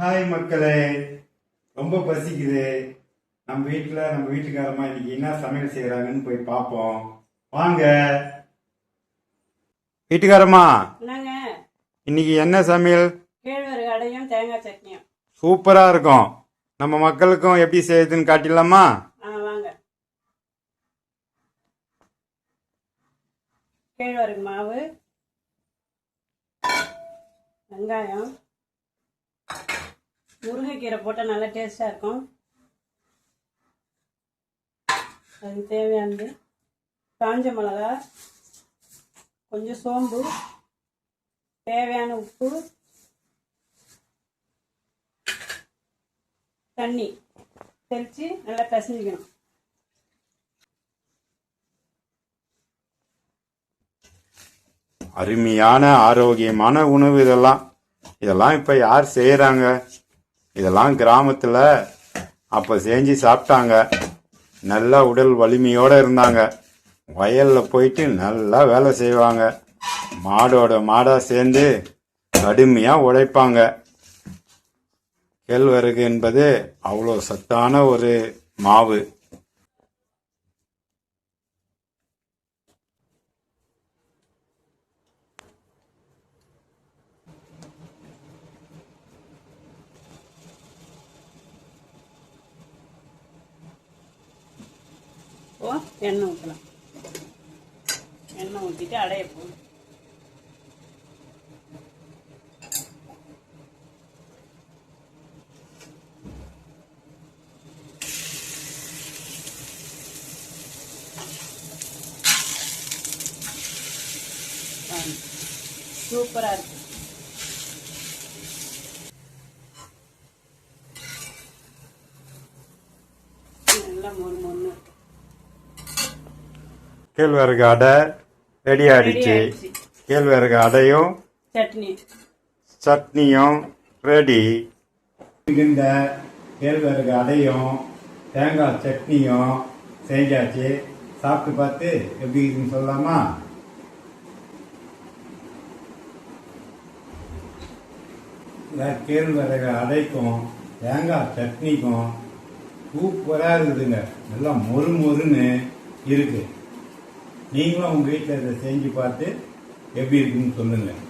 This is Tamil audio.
ஹாய் மக்களே. ரொம்ப பசிக்குது. நம்ம வீட்டில் நம்ம வீட்டுக்காரமா இன்னைக்கு என்ன சமையல் செய்கிறாங்கன்னு போய் பார்ப்போம் வாங்க. வீட்டுக்காரமா என்னங்க? இன்னைக்கு என்ன சமையல்? கேழ்வரகு அடையும் தேங்காய் சட்னியும். சூப்பராக இருக்கும். நம்ம மக்களுக்கும் எப்படி செய்யுதுன்னு காட்டிடலாமா? ஆ வாங்க. கேழ்வரகு மாவு வெங்காயம் முருங்கைக்கீரை போட்டால் நல்லா டேஸ்டாக இருக்கும். அதுக்கு தேவையானது காஞ்ச மிளகா கொஞ்சம் சோம்பு தேவையான உப்பு தண்ணி தெளித்து நல்லா பிசைஞ்சிக்கணும். அருமையான ஆரோக்கியமான உணவு இதெல்லாம். இதெல்லாம் இப்போ யார் செய்கிறாங்க இதெல்லாம் கிராமத்தில் அப்போ செஞ்சு சாப்பிட்டாங்க. நல்லா உடல் வலிமையோடு இருந்தாங்க. வயலில் போயிட்டு நல்லா வேலை செய்வாங்க. மாடோட மாடாக சேர்ந்து கடுமையாக உழைப்பாங்க. கேழ்வரகு என்பது அவ்வளோ சத்தான ஒரு மாவு. இப்போ எண்ணெய் ஊற்றலாம் எண்ணெய் ஊற்றிட்டு அடைய போகணும் சூப்பராக இருக்கு. நல்லா மொறு மொறு இருக்கு. கேழ்வரகு அடை ரெடி ஆயிடுச்சு. கேழ்வரகு அடையும் சட்னி. சட்னியும் ரெடி. இந்த கேழ்வரகு அடையும் தேங்காய் சட்னியும் செஞ்சாச்சு. சாப்பிட்டு பார்த்து எப்படி இருக்குன்னு சொல்லலாமா? இந்த கேழ்வரகு அடைக்கும் தேங்காய் சட்னிக்கும் சூப்பராக இருக்குதுங்க. நல்லா மொறு மொறுன்னு இருக்கு. நீங்களும் உங்கள் வீட்டில் இதை செஞ்சு பார்த்து எப்படி இருக்குன்னு சொல்லுங்கள்